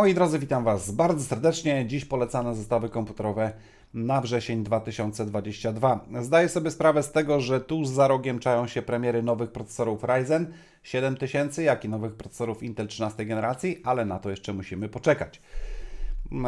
Moi drodzy, witam Was bardzo serdecznie. Dziś polecane zestawy komputerowe na wrzesień 2022. Zdaję sobie sprawę z tego, że tuż za rogiem czają się premiery nowych procesorów Ryzen 7000, jak i nowych procesorów Intel 13 generacji, ale na to jeszcze musimy poczekać.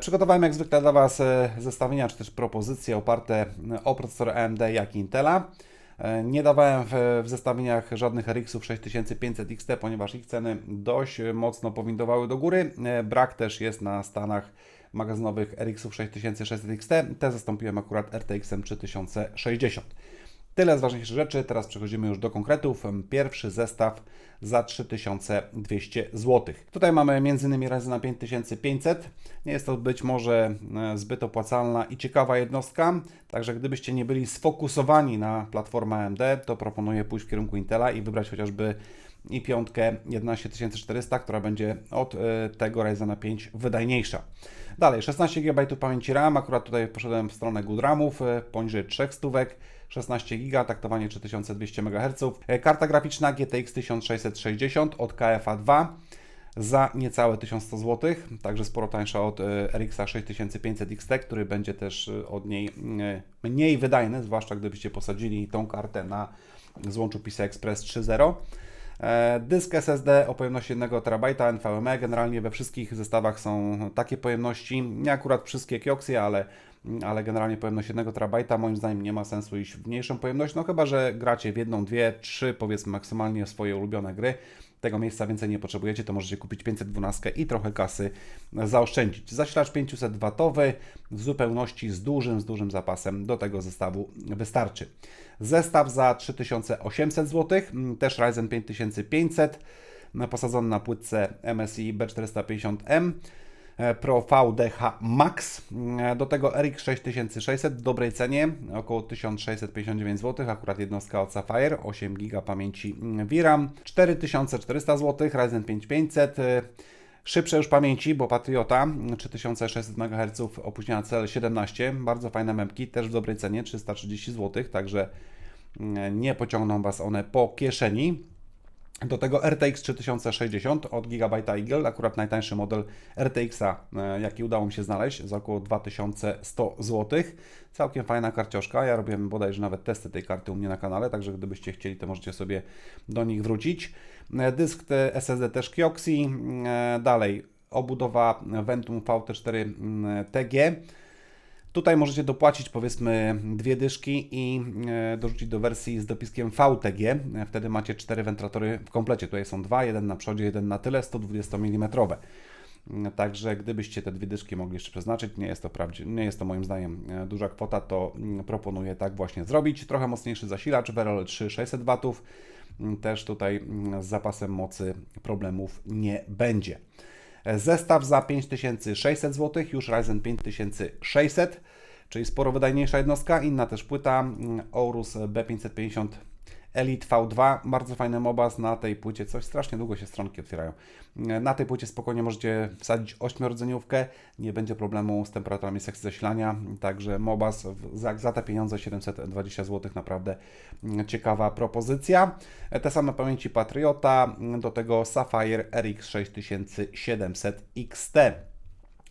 Przygotowałem jak zwykle dla Was e, zestawienia czy też propozycje oparte o procesory AMD jak i Intela. E, Nie dawałem w, w zestawieniach żadnych RX-ów 6500 XT, ponieważ ich ceny dość mocno powindowały do góry. E, Brak też jest na stanach magazynowych RX-ów 6600 XT. Te zastąpiłem akurat RTX-em 3060. Tyle z ważniejszych rzeczy. Teraz przechodzimy już do konkretów. Pierwszy zestaw za 3200 zł. Tutaj mamy m.in. Ryzena 5500. Nie jest to być może e, zbyt opłacalna i ciekawa jednostka, także gdybyście nie byli sfokusowani na platformę AMD, to proponuję pójść w kierunku Intela i wybrać chociażby i piątkę 11400, która będzie od e, tego Ryzena 5 wydajniejsza. Dalej, 16 GB pamięci RAM, akurat tutaj poszedłem w stronę good RAMów, e, poniżej 3 stówek, 16 GB, taktowanie 3200 MHz. E, Karta graficzna GTX 1660 od KFA 2 za niecałe 1100 zł, także sporo tańsza od RX 6500 XT, który będzie też e, od niej e, mniej wydajny, zwłaszcza gdybyście posadzili tą kartę na złączu PCI Express 3.0. E, Dysk SSD o pojemności 1 TB NVMe. Generalnie we wszystkich zestawach są takie pojemności. Nie akurat wszystkie Kioxy, ale, ale generalnie pojemność 1 TB. Moim zdaniem nie ma sensu iść w mniejszą pojemność, no chyba, że gracie w jedną, dwie, trzy, powiedzmy maksymalnie swoje ulubione gry. Tego miejsca więcej nie potrzebujecie, to możecie kupić 512 i trochę kasy zaoszczędzić. Zasilacz 500W w zupełności z dużym, z dużym zapasem do tego zestawu wystarczy. Zestaw za 3800 zł, też Ryzen 5500, posadzony na płytce MSI B450M. Pro VDH Max. Do tego RX 6600 w dobrej cenie, około 1659 zł, akurat jednostka od Sapphire, 8 GB pamięci VRAM, 4400 zł, Ryzen 5500. Szybsze już pamięci, bo Patriota 3600 MHz, opóźniona CL17, bardzo fajne memki, też w dobrej cenie, 330 zł, także nie pociągną Was one po kieszeni. Do tego RTX 3060 od Gigabyte Eagle, akurat najtańszy model RTX-a, e, jaki udało mi się znaleźć, za około 2100 zł. Całkiem fajna karcioszka, ja robiłem bodajże nawet testy tej karty u mnie na kanale, także gdybyście chcieli, to możecie sobie do nich wrócić. E, Dysk SSD też Kioxi, E, dalej obudowa Ventum VT4 mm, TG. Tutaj możecie dopłacić powiedzmy dwie dyszki i e, dorzucić do wersji z dopiskiem VTG. E, Wtedy macie cztery wentilatory w komplecie. Tutaj są dwa, jeden na przodzie, jeden na tyle, 120 mm. Także gdybyście te dwie dyszki mogli jeszcze przeznaczyć, nie jest to, prawdzie, nie jest to moim zdaniem e, duża kwota, to mm, proponuję tak właśnie zrobić. Trochę mocniejszy zasilacz, VRL 3 600 W. Też tutaj mm, z zapasem mocy problemów nie będzie. Zestaw za 5600 zł, już Ryzen 5600, czyli sporo wydajniejsza jednostka. Inna też płyta mm, Aorus B550 Elite V2, bardzo fajny mobaz na tej płycie, coś strasznie długo się stronki otwierają. Na tej płycie spokojnie możecie wsadzić 8-rdzeniówkę, nie będzie problemu z temperaturami sekcji zasilania, także mobaz za, za te pieniądze 720 zł, naprawdę ciekawa propozycja. Te same pamięci Patriota, do tego Sapphire RX 6700 XT,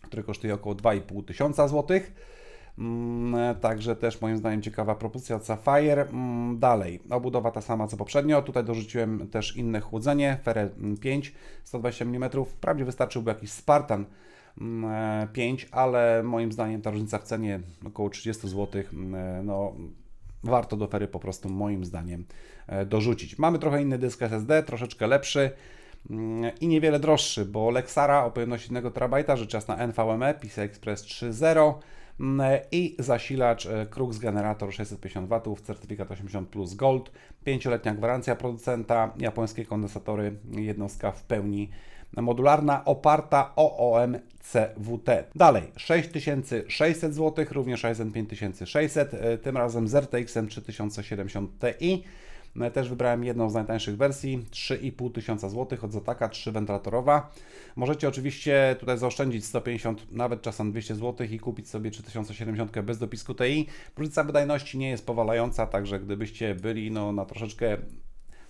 który kosztuje około 2500 tysiąca złotych. Mm, Także też moim zdaniem ciekawa propozycja od Sapphire. Mm, Dalej, obudowa ta sama co poprzednio. Tutaj dorzuciłem też inne chłodzenie, Ferre 5, 120 mm. Wprawdzie wystarczyłby jakiś Spartan 5, ale moim zdaniem ta różnica w cenie około 30 zł, no warto do Fery po prostu moim zdaniem e, dorzucić. Mamy trochę inny dysk SSD, troszeczkę lepszy mm, i niewiele droższy, bo Lexara o pojemności 1 TB, rzecz jasna NVMe, PCI Express 3.0 mm, i zasilacz e, Crux Generator 650 W, certyfikat 80 plus Gold, 5-letnia gwarancja producenta, japońskie kondensatory, jednostka w pełni modularna oparta o OM CWT. Dalej 6600 zł, również Ryzen 5600, e, tym razem z RTX 3070 Ti. No, Też wybrałem jedną z najtańszych wersji, 3500 zł od Zotaka, 3 wentylatorowa. Możecie oczywiście tutaj zaoszczędzić 150, nawet czasem 200 zł i kupić sobie 3070 bez dopisku TI. Różnica wydajności nie jest powalająca, także gdybyście byli no, na troszeczkę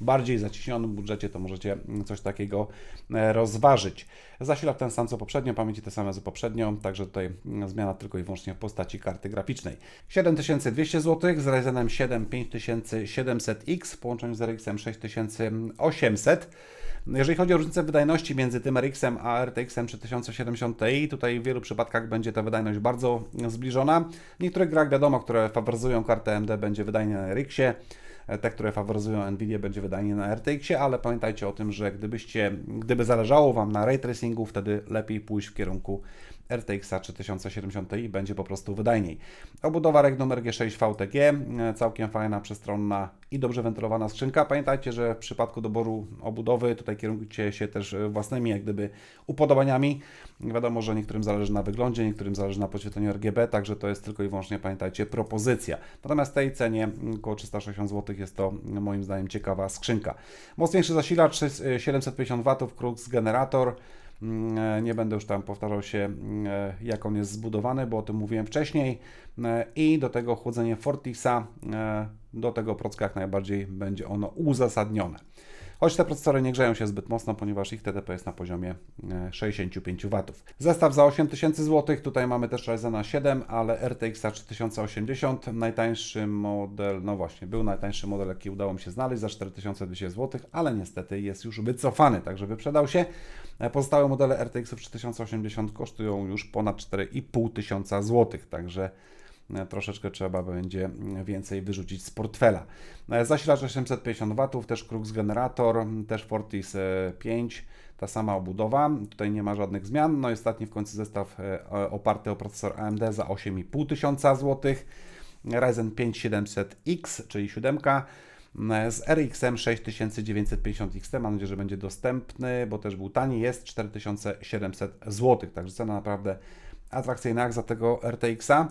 bardziej zaciśnionym budżecie, to możecie coś takiego e, rozważyć. Zasilacz ten sam co poprzednio, pamięci te same co poprzednio, także tutaj zmiana tylko i wyłącznie w postaci karty graficznej. 7200 zł z Ryzenem 7 5700X w połączeniu z RX-em 6800. Jeżeli chodzi o różnicę wydajności między tym RX-em a RTX-em 3070 Ti, tutaj w wielu przypadkach będzie ta wydajność bardzo zbliżona. W niektórych grach wiadomo, które faworyzują kartę AMD będzie wydajnie na RX-ie, te, które faworyzują Nvidia będzie wydajnie na RTX-ie, ale pamiętajcie o tym, że gdybyście, gdyby zależało Wam na ray tracingu, wtedy lepiej pójść w kierunku RTX 3070 Ti będzie po prostu wydajniej. Obudowa Regnum RG6 VTG, e, całkiem fajna, przestronna i dobrze wentylowana skrzynka. Pamiętajcie, że w przypadku doboru obudowy tutaj kierujcie się też własnymi jak gdyby upodobaniami. Wiadomo, że niektórym zależy na wyglądzie, niektórym zależy na podświetleniu RGB, także to jest tylko i wyłącznie, pamiętajcie, propozycja. Natomiast w tej cenie około 360 zł jest to moim zdaniem ciekawa skrzynka. Mocniejszy zasilacz 750 W, Crux generator. Mm, e, nie będę już tam powtarzał się, mm, e, jak on jest zbudowany, bo o tym mówiłem wcześniej. E, I do tego chłodzenie Fortisa, do tego procka jak najbardziej będzie ono uzasadnione. Choć te procesory nie grzeją się zbyt mocno, ponieważ ich TDP jest na poziomie 65 W. Zestaw za 8000 zł, tutaj mamy też Ryzena 7, ale RTX 3080, najtańszy model, no właśnie, był najtańszy model, jaki udało mi się znaleźć za 4200 zł, ale niestety jest już wycofany, także wyprzedał się. Pozostałe modele RTX 3080 kosztują już ponad 4500 zł, także e, troszeczkę trzeba będzie więcej wyrzucić z portfela. E, zasilacz 850 W, też Crux generator, też Fortis 5, e, ta sama obudowa, tutaj nie ma żadnych zmian. No i ostatni w końcu zestaw oparty o procesor AMD za 8500 zł, Ryzen 5 700X, czyli 7 z RX-em 6950 XT. Mam nadzieję, że będzie dostępny, bo też był tani. Jest 4700 zł, także cena naprawdę atrakcyjna jak za tego RTX-a.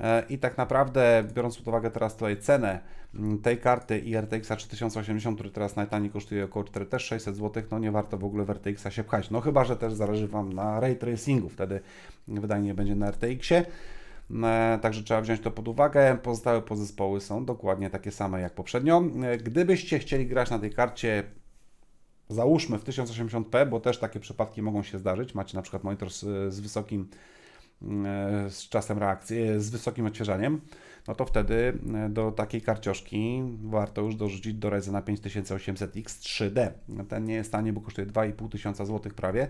E, I tak naprawdę, biorąc pod uwagę teraz tutaj cenę tej karty i RTX 3080, który teraz najtaniej kosztuje około 4600 zł, no nie warto w ogóle w RTX się pchać. No chyba, że też zależy Wam na ray tracingu, wtedy wydanie będzie na RTX-ie. E, także trzeba wziąć to pod uwagę. Pozostałe podzespoły są dokładnie takie same jak poprzednio. E, gdybyście chcieli grać na tej karcie załóżmy w 1080p, bo też takie przypadki mogą się zdarzyć. Macie na przykład monitor z, z wysokim z czasem reakcji, z wysokim odświeżaniem no to wtedy e, do takiej karcioszki warto już dorzucić do Ryzena 5800X 3D. Ten nie jest tani, bo kosztuje 2,5 tysiąca złotych prawie,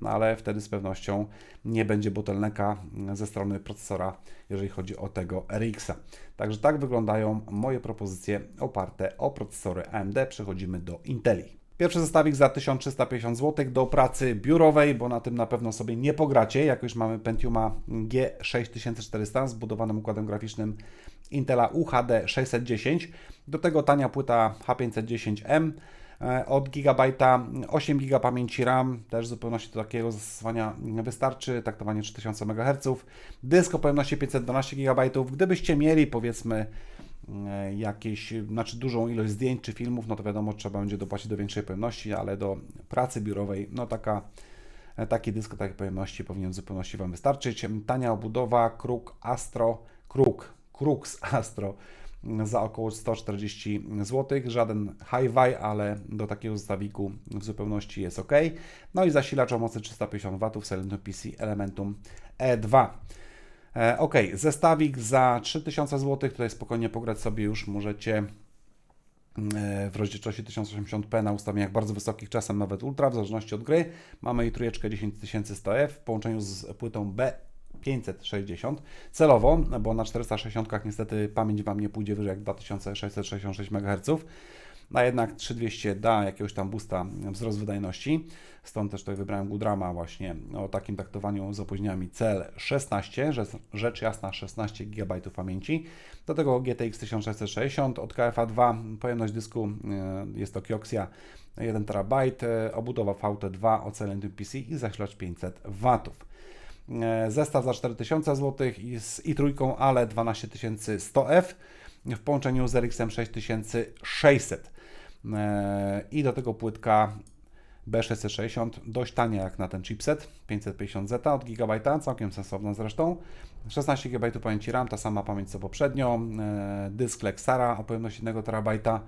no ale wtedy z pewnością nie będzie botelneka ze strony procesora, jeżeli chodzi o tego RX-a. Także tak wyglądają moje propozycje oparte o procesory AMD. Przechodzimy do Inteli. Pierwszy zestawik za 1350 zł do pracy biurowej, bo na tym na pewno sobie nie pogracie. Jak już mamy Pentiuma G6400 z budowanym układem graficznym Intela UHD 610. Do tego tania płyta H510M e, od gigabajta, 8 GB pamięci RAM, też w zupełności do takiego zastosowania wystarczy, taktowanie 3000 MHz, dysk o pojemności 512 GB. Gdybyście mieli powiedzmy jakieś, znaczy dużą ilość zdjęć czy filmów, no to wiadomo, trzeba będzie dopłacić do większej pojemności, ale do pracy biurowej, no taka, e, taki dysk takiej pojemności powinien w zupełności Wam wystarczyć. Tania obudowa, Kruk Astro, Kruk, Krux Astro za około 140 zł. Żaden high-fi, ale do takiego zestawiku w zupełności jest ok. No i zasilacz o mocy 350 W Silent PC Elementum E2. E, ok, zestawik za 3000 zł, tutaj spokojnie pograć sobie już możecie mm, e, w rozdzielczości 1080p na ustawieniach bardzo wysokich, czasem nawet ultra, w zależności od gry. Mamy i trójeczkę 10100F w połączeniu z płytą B 560 celowo, bo na 460 niestety pamięć Wam nie pójdzie wyżej jak 2666 MHz a jednak 3200 da jakiegoś tam boosta wzrost wydajności. Stąd też tutaj wybrałem Goodrama właśnie o takim taktowaniu z opóźnieniami CL16, rzecz jasna 16 GB pamięci. Do tego GTX 1660 od KFA2, pojemność dysku e, jest to Kioxia 1 TB, e, obudowa VT2 o Celentium PC i zasilacz 500 W. E, zestaw za 4000 zł i z i3, ale 12100F w połączeniu z RX 6600. E, i do tego płytka B660, dość tania jak na ten chipset, 550Z od GB, całkiem sensowna zresztą. 16 GB pamięci RAM, ta sama pamięć co poprzednio, e, dysk Lexara o pojemności 1 TB,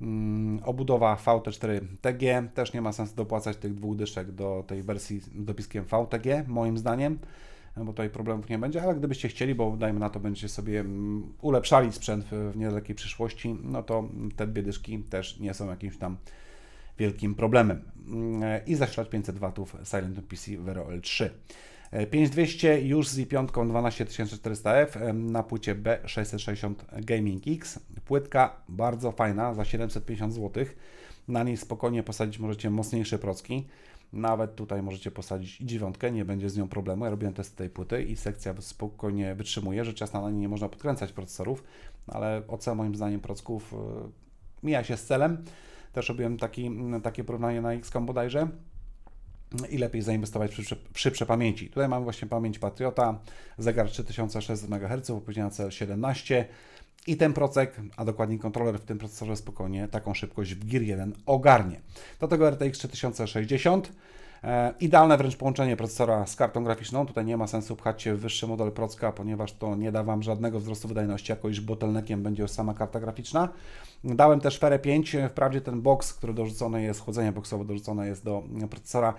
Mm, Obudowa VT4 TG, też nie ma sensu dopłacać tych dwóch dyszek do tej wersji z dopiskiem VTG, moim zdaniem, bo tutaj problemów nie będzie, ale gdybyście chcieli, bo dajmy na to, będziecie sobie mm, ulepszali sprzęt w niedalekiej przyszłości, no to te dwie dyszki też nie są jakimś tam wielkim problemem. Mm, I zasilacz 500 W Silent PC Vero L3. E, 5200 już z i5 12400F em, na płycie B660 Gaming X. Płytka bardzo fajna za 750 zł. Na niej spokojnie posadzić możecie mocniejsze procki. Nawet tutaj możecie posadzić i dziewiątkę, nie będzie z nią problemu. Ja robiłem testy tej płyty i sekcja spokojnie wytrzymuje. Rzecz jasna na niej nie można podkręcać procesorów, ale OC moim zdaniem procków y, mija się z celem. Też robiłem taki, takie porównanie na XCOM bodajże i lepiej zainwestować przy, przy przepamięci. Tutaj mamy właśnie pamięć Patriota, zegar 3600 MHz, opóźnienia CL17 i ten procek, a dokładniej kontroler w tym procesorze spokojnie taką szybkość w Gear 1 ogarnie. Do tego RTX 3060. E, Idealne wręcz połączenie procesora z kartą graficzną. Tutaj nie ma sensu pchać się w wyższy model procka, ponieważ to nie da Wam żadnego wzrostu wydajności, jako iż bottleneckiem będzie już sama karta graficzna. Dałem też Ferę 5. Wprawdzie ten box, który dorzucony jest, chłodzenie boxowe dorzucone jest do procesora,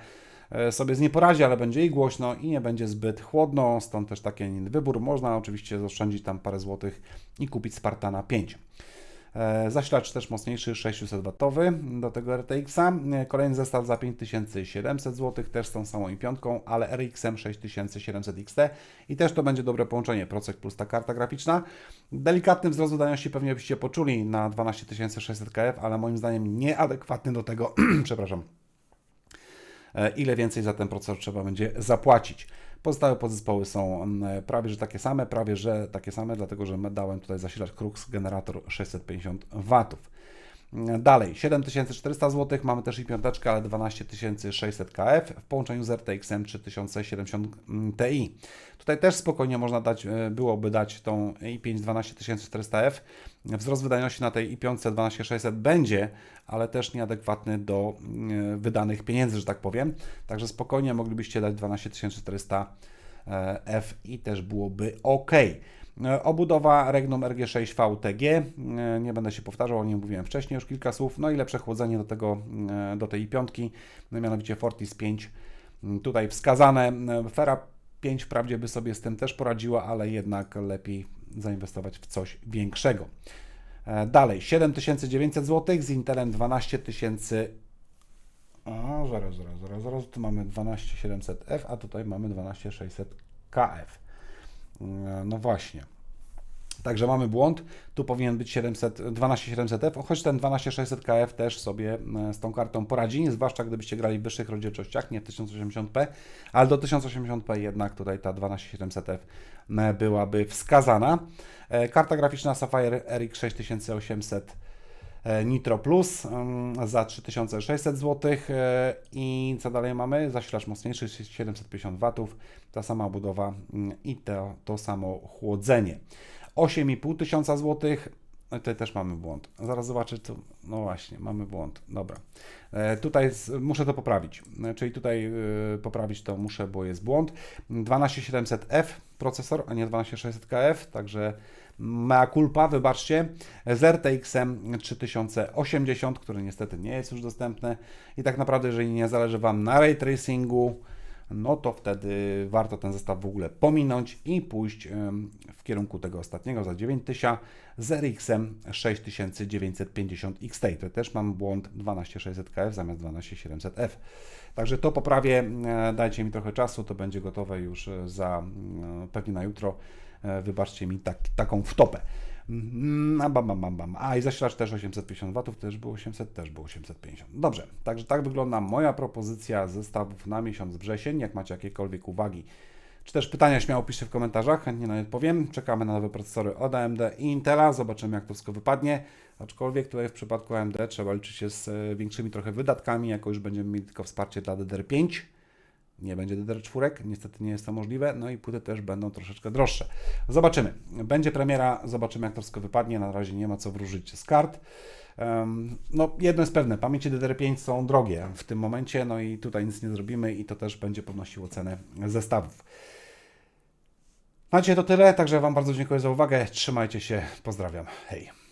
sobie z nie poradzi, ale będzie i głośno i nie będzie zbyt chłodno, stąd też taki wybór. Można oczywiście zaoszczędzić tam parę złotych i kupić Spartana 5. E, Zasilacz też mocniejszy, 600W do tego RTX-a. E, Kolejny zestaw za 5700 zł, też z tą samą i piątką, ale RX-em 6700 XT i też to będzie dobre połączenie, procek plus ta karta graficzna. Delikatny wzrost wydajności pewnie byście poczuli na 12600 KF, ale moim zdaniem nieadekwatny do tego, przepraszam, e, ile więcej za ten procesor trzeba będzie zapłacić. Pozostałe podzespoły są mm, prawie że takie same, prawie że takie same, dlatego że dałem tutaj zasilacz Crux generator 650 W. Dalej, 7400 zł, mamy też i piąteczkę, ale 12600 KF w połączeniu z RTX 3070 Ti. Tutaj też spokojnie można dać, e, byłoby dać tą i5 12400F. Wzrost wydajności na tej i5 12600 będzie, ale też nieadekwatny do e, wydanych pieniędzy, że tak powiem. Także spokojnie moglibyście dać 12400F i też byłoby ok. E, Obudowa Regnum RG6 VTG, e, nie będę się powtarzał, o nim mówiłem wcześniej już kilka słów, no i lepsze chłodzenie do, tego, e, do tej piątki, no mianowicie Fortis 5 m, tutaj wskazane. Fera 5 wprawdzie by sobie z tym też poradziła, ale jednak lepiej zainwestować w coś większego. Dalej, 7900 zł z Intelem 12000 a, zaraz, zaraz, zaraz, zaraz, tu mamy 12700F, a tutaj mamy 12600KF. E, No właśnie. Także mamy błąd. Tu powinien być 700, 12700F, choć ten 12600KF też sobie e, z tą kartą poradzi, zwłaszcza gdybyście grali w wyższych rozdzielczościach, nie 1080p, ale do 1080p jednak tutaj ta 12700F e, byłaby wskazana. Karta graficzna Sapphire RX 6800 e, Nitro Plus za 3600 zł e, i co dalej mamy? Zasilacz mocniejszy 750 W, ta sama budowa mm, i to, to samo chłodzenie. 8,5 tysiąca złotych. No Tutaj też mamy błąd. Zaraz zobaczę, tu. No właśnie, mamy błąd. Dobra. E, tutaj z, muszę to poprawić. E, czyli tutaj e, poprawić to muszę, bo jest błąd. 12700F procesor, a nie 12600KF, także mea culpa, wybaczcie. Z RTX-em 3080, który niestety nie jest już dostępny. I tak naprawdę, jeżeli nie zależy Wam na ray tracingu, no to wtedy warto ten zestaw w ogóle pominąć i pójść w kierunku tego ostatniego za 9000 z RX-em 6950 XT. To też mam błąd 12600KF zamiast 12700F. Także to poprawię, dajcie mi trochę czasu, to będzie gotowe już e, za e, pewnie na jutro. E, Wybaczcie mi tak, taką wtopę. Mm, bam, bam, bam, bam. A i zasilacz też 850 W, też było 800, też było 850. Dobrze, także tak wygląda moja propozycja zestawów na miesiąc wrzesień. Jak macie jakiekolwiek uwagi, czy też pytania, śmiało piszcie w komentarzach, chętnie na nie odpowiem. Czekamy na nowe procesory od AMD i Intela, zobaczymy jak to wszystko wypadnie. Aczkolwiek tutaj w przypadku AMD trzeba liczyć się z e, większymi trochę wydatkami, jako już będziemy mieli tylko wsparcie dla DDR5. Nie będzie DDR4, niestety nie jest to możliwe, no i płyty też będą troszeczkę droższe. Zobaczymy. Będzie premiera, zobaczymy jak to wszystko wypadnie. Na razie nie ma co wróżyć z kart. No, jedno jest pewne, pamięci DDR5 są drogie w tym momencie, no i tutaj nic nie zrobimy i to też będzie podnosiło cenę zestawów. Na dzisiaj to tyle, także Wam bardzo dziękuję za uwagę. Trzymajcie się, pozdrawiam. Hej.